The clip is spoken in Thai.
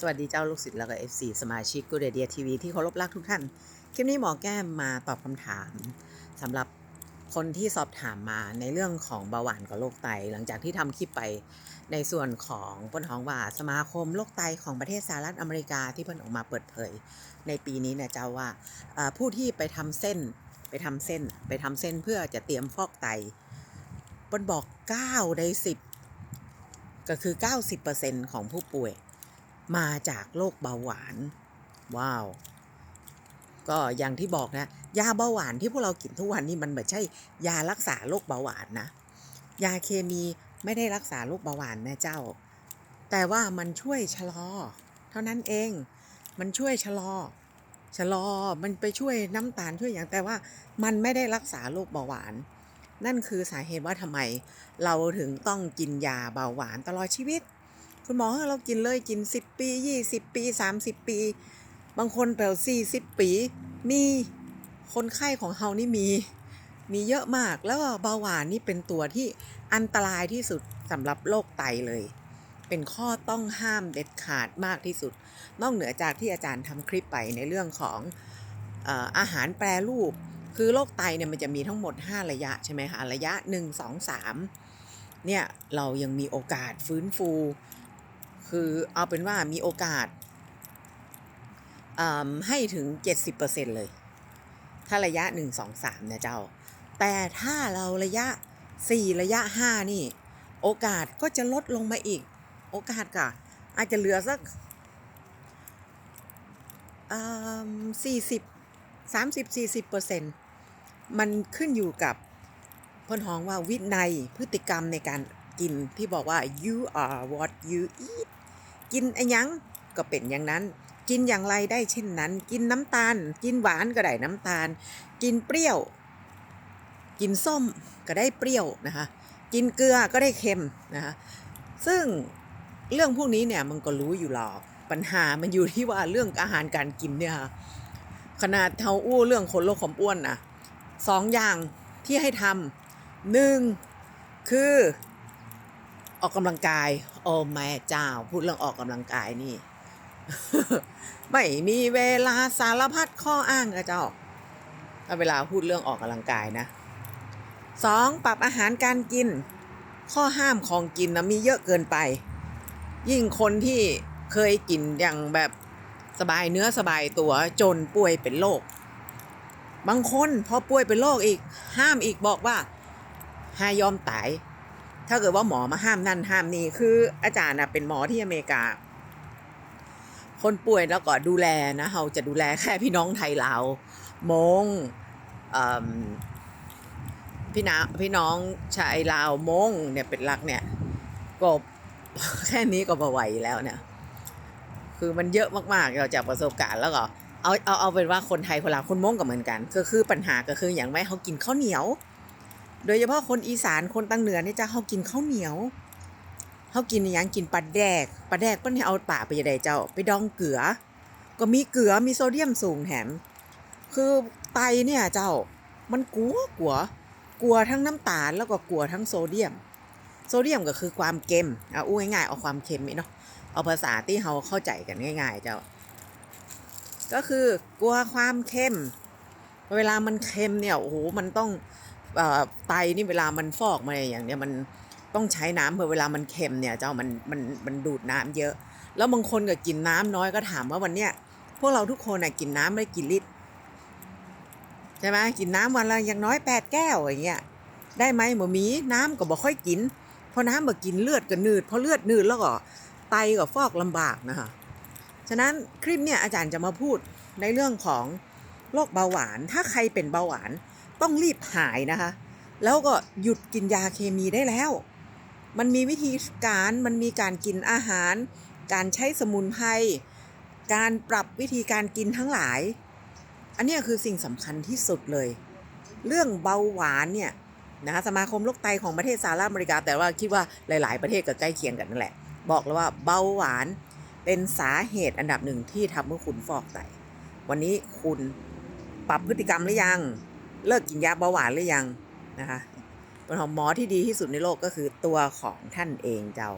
สวัสดีเจ้าลูกศิษย์แล้วก็ FC สมาชิกกูเดเดียทีวีที่เคารพรักทุกท่าน คลิปนี้หมอแก้มมาตอบคำถามสำหรับคนที่สอบถามมาในเรื่องของเบาหวานกับโรคไต หลังจากที่ทำคลิปไปในส่วนของปนท้องว่าสมาคมโรคไตของประเทศสหรัฐอเมริกาที่เพิ่นออกมาเปิดเผย ในปีนี้เนี่ยเจ้าว่าผู้ที่ไปทำเส้นไปทำเส้นไปทำเส้นเพื่อจะเตรียมฟอกไตปนบอก 9 ใน 10 ก็คือ 90%ของผู้ป่วย มาจากโรคเบาหวาน ว้าว ก็อย่างที่บอกนะ ยาเบาหวานที่พวกเรากินทุกวันนี้มันไม่ใช่ ยารักษาโรคเบาหวานนะ ยาเคมีไม่ได้รักษาโรคเบาหวานนะเจ้า แต่ว่ามันช่วยชะลอ เท่านั้นเอง มันช่วยชะลอ ชะลอ มันไปช่วยน้ำตาลช่วยอย่างแต่ว่ามันไม่ได้รักษาโรคเบาหวาน นั่นคือสาเหตุว่าทำไม เราถึงต้องกินยาเบาหวานตลอดชีวิต คุณหมอให้เรากินเลยกิน 10 ปี 20 ปี 30 ปี บางคนแปล40ปีมีคนไข้ของเฮานี่มี มีเยอะมากแล้วเบาหวานนี่เป็นตัวที่อันตรายที่สุดสำหรับโรคไตเลย เป็นข้อต้องห้ามเด็ดขาดมากที่สุด นอกเหนือจากที่อาจารย์ทำคลิปไปในเรื่องของเอ่ออาหารแปรรูป คือโรคไตเนี่ยมันจะมีทั้งหมด 5 ระยะใช่ไหมคะ ระยะ 1 2 3เนี่ยเรายังมีโอกาสฟื้นฟู คือเอาเป็นว่ามีโอกาสให้ถึง 70%เลย ถ้าระยะ 1 2 3เนี่ยเจ้า แต่ถ้าเราระยะ 4 ระยะ 5 นี่ โอกาสก็จะลดลงมาอีก โอกาสก็อาจจะเหลือสักสี่สิบสามสิบสี่สิบเปอร์เซ็นต์มันขึ้นอยู่กับพนฮ้องว่าวินัยพฤติกรรมในการกินที่บอกว่า you are what you eat กินอยังก็เป็นอย่างนั้น กินอย่างไรได้เช่นนั้น กินน้ำตาล กินหวานก็ได้น้ำตาล กินเปรี้ยว กินส้มก็ได้เปรี้ยวนะคะ กินเกลือก็ได้เค็มนะคะซึ่งเรื่องพวกนี้เนี่ยมันก็รู้อยู่หรอกปัญหามันอยู่ที่ว่าเรื่องอาหารการกินเนี่ยค่ะขนาดเท่าอู้เรื่องคนโรคความอ้วนนะสองอย่างที่ให้ทำหนึ่งคือ ออกกำลังกาย โอ้แม่เจ้า พูดเรื่องออกกำลังกายนี่ ไม่มีเวลาสารพัดข้ออ้างกับเจ้าถ้าเวลาพูดเรื่องออกกำลังกายนะสองปรับอาหารการกิน ข้อห้ามของกินนะมีเยอะเกินไป ยิ่งคนที่เคยกินอย่างแบบสบายเนื้อสบายตัวจนป่วยเป็นโรคบางคนพอป่วยเป็นโรคอีก ห้ามอีกบอกว่าห้ายอมตาย ถ้าเกิดว่าหมอมาห้ามนั่นห้ามนี่คืออาจารย์นะเป็นหมอที่อเมริกา คนป่วยแล้วก็ดูแลนะเราจะดูแลแค่พี่น้องไทยลาวมงพี่นาพี่น้องชายลาวมงเนี่ยเป็นหลักเนี่ยก็แค่นี้ก็พอไหวแล้วเนี่ย คือมันเยอะมากๆเราจากประสบการณ์แล้วก็เอาเอาเอาเป็นว่าคนไทยคนลาวคนมงก็เหมือนกัน ก็คือปัญหาก็คืออย่างไม่เขากินข้าวเหนียว โดยเฉพาะคนอีสานคนตังเหนือนี่จะเขากินข้าวเหนียวเขากินอย่างกินปลาแดกปลาแดกเปิ้นให้เอาป่าไปยังไงเจ้า ไปดองเกลือ ก็มีเกลือมีโซเดียมสูงแถม คือไตเนี่ยเจ้ามันกลัวกลัว กลัวทั้งน้ำตาลแล้วก็กลัวทั้งโซเดียม โซเดียมก็คือความเค็มเอาอู้ง่ายๆเอาความเค็มนี่เนาะเอาภาษาที่เราเข้าใจกันง่าย ๆ เจ้า ก็คือกลัวความเค็ม เวลามันเค็มเนี่ยโอ้โหมันต้อง ไตนี่เวลามันฟอกมาอย่างเนี้ยมันต้องใช้น้ำเพื่อเวลามันเค็มเนี่ยเจ้ามันมันมันดูดน้ำเยอะ แล้วบางคนก็กินน้ำน้อยก็ถามว่าวันเนี้ยพวกเราทุกคนน่ะกินน้ำได้กี่ลิตรใช่ไหมกินน้ำวันละอย่างน้อยแปดแก้วอย่างเงี้ยได้ไหมหมอมีน้ำก็บ่ค่อยกินเพราะน้ำบ่กินเลือดก็นืดเพราะเลือดนืดแล้วก็ไตก็ฟอกลำบากนะคะฉะนั้นคลิปเนี่ยอาจารย์จะมาพูดในเรื่องของโรคเบาหวาน ถ้าใครเป็นเบาหวาน ต้องรีบหายนะคะ แล้วก็หยุดกินยาเคมีได้แล้ว มันมีวิธีการมันมีการกินอาหาร การใช้สมุนไพรการปรับวิธีการกินทั้งหลาย อันนี้คือสิ่งสำคัญที่สุดเลย เรื่องเบาหวานเนี่ยนะคะสมาคมโรคไตของประเทศสหรัฐอเมริกา แต่ว่าคิดว่าหลาย ๆ ประเทศก็ใกล้เคียงกันนั่นแหละ บอกเลยว่าเบาหวานเป็นสาเหตุอันดับหนึ่งที่ทำให้คุณฟอกไต วันนี้คุณปรับพฤติกรรมหรือยัง เลิกกินยาเบาหวานหรือยังนะคะเป็นของหมอที่ดีที่สุดในโลกก็คือตัวของท่านเองเจ้า